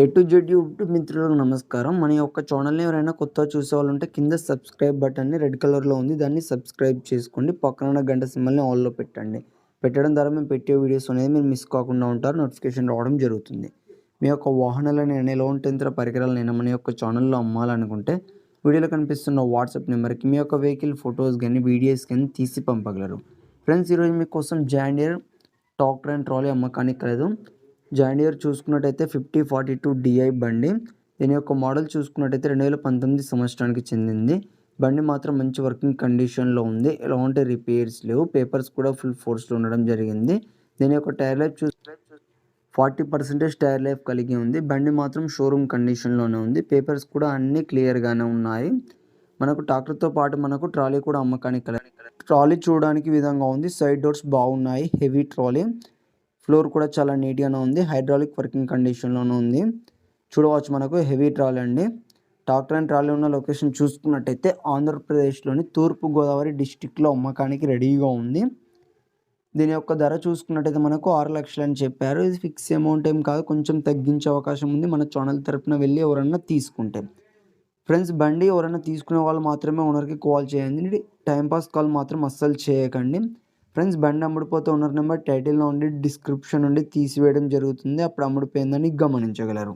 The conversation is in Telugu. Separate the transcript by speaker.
Speaker 1: ఏ టు జెడ్ యూట్యూబ్ మిత్రులకు నమస్కారం. మన యొక్క ఛానల్ని ఎవరైనా కొత్తగా చూసేవాళ్ళు ఉంటే కింద సబ్స్క్రైబ్ బటన్ని రెడ్ కలర్లో ఉంది. దాన్ని సబ్స్క్రైబ్ చేసుకోండి. పక్కన గంట సింబల్ని ఆల్లో పెట్టండి. పెట్టడం ద్వారా మేము పెట్టే వీడియోస్ అనేది మీరు మిస్ కాకుండా ఉంటారు. నోటిఫికేషన్ రావడం జరుగుతుంది. మీ యొక్క వాహనాలను నేను ఎలా పరికరాలు నేను మన యొక్క ఛానల్లో అమ్మాలనుకుంటే వీడియోలో కనిపిస్తున్న వాట్సాప్ నెంబర్కి మీ యొక్క వెహికల్ ఫొటోస్ కానీ వీడియోస్ కానీ తీసి పంపగలరు. ఫ్రెండ్స్ ఈరోజు మీకోసం జాండియర్ టాక్టర్ అండ్ ట్రాలీ అమ్మకానికి కలదు జాయినియర్ చూసుకున్నట్టయితే ఫిఫ్టీ ఫార్టీ టూ డిఐ బండి. దీని యొక్క మోడల్ చూసుకున్నట్టయితే రెండు వేల పంతొమ్మిది సంవత్సరానికి చెందింది. బండి మాత్రం మంచి వర్కింగ్ కండిషన్లో ఉంది. ఎలాంటి రిపేర్స్ లేవు. పేపర్స్ కూడా ఫుల్ ఫోర్స్లో ఉండడం జరిగింది. దీని యొక్క టైర్ లైఫ్ చూస్తే ఫార్టీ పర్సెంటేజ్ టైర్ లైఫ్ కలిగి ఉంది. బండి మాత్రం షోరూమ్ కండిషన్లోనే ఉంది. పేపర్స్ కూడా అన్నీ క్లియర్గానే ఉన్నాయి. మనకు ట్రాక్టర్తో పాటు మనకు ట్రాలీ కూడా అమ్మకానికి కల ట్రాలీ చూడడానికి విధంగా ఉంది. సైడ్ డోర్స్ బాగున్నాయి. Heavy trolley. ఫ్లోర్ కూడా చాలా నీట్గానే ఉంది. హైడ్రాలిక్ వర్కింగ్ కండిషన్లోనే ఉంది. చూడవచ్చు మనకు హెవీ ట్రాలీ అండి. ట్రాక్టర్ అండ్ ట్రాలీ ఉన్న లొకేషన్ చూసుకున్నట్టయితే ఆంధ్రప్రదేశ్లోని తూర్పుగోదావరి డిస్టిక్లో అమ్మకానికి రెడీగా ఉంది. దీని యొక్క ధర చూసుకున్నట్టయితే మనకు ఆరు లక్షలు అని చెప్పారు. ఇది ఫిక్స్ అమౌంట్ ఏం కాదు కొంచెం తగ్గించే అవకాశం ఉంది. మన ఛానల్ తరపున వెళ్ళి ఎవరన్నా తీసుకుంటే. ఫ్రెండ్స్ బండి ఎవరైనా తీసుకునే వాళ్ళు మాత్రమే ఓనర్కి కాల్ చేయండి. టైంపాస్ కాల్ మాత్రం అస్సలు చేయకండి. ఫ్రెండ్స్ బండి అమ్ముడుపోతూ ఓనర్ నెంబర్ టైటిల్లో ఉండి డిస్క్రిప్షన్ నుండి తీసివేయడం జరుగుతుంది. అప్పుడు అమ్ముడిపోయిందని గమనించగలరు.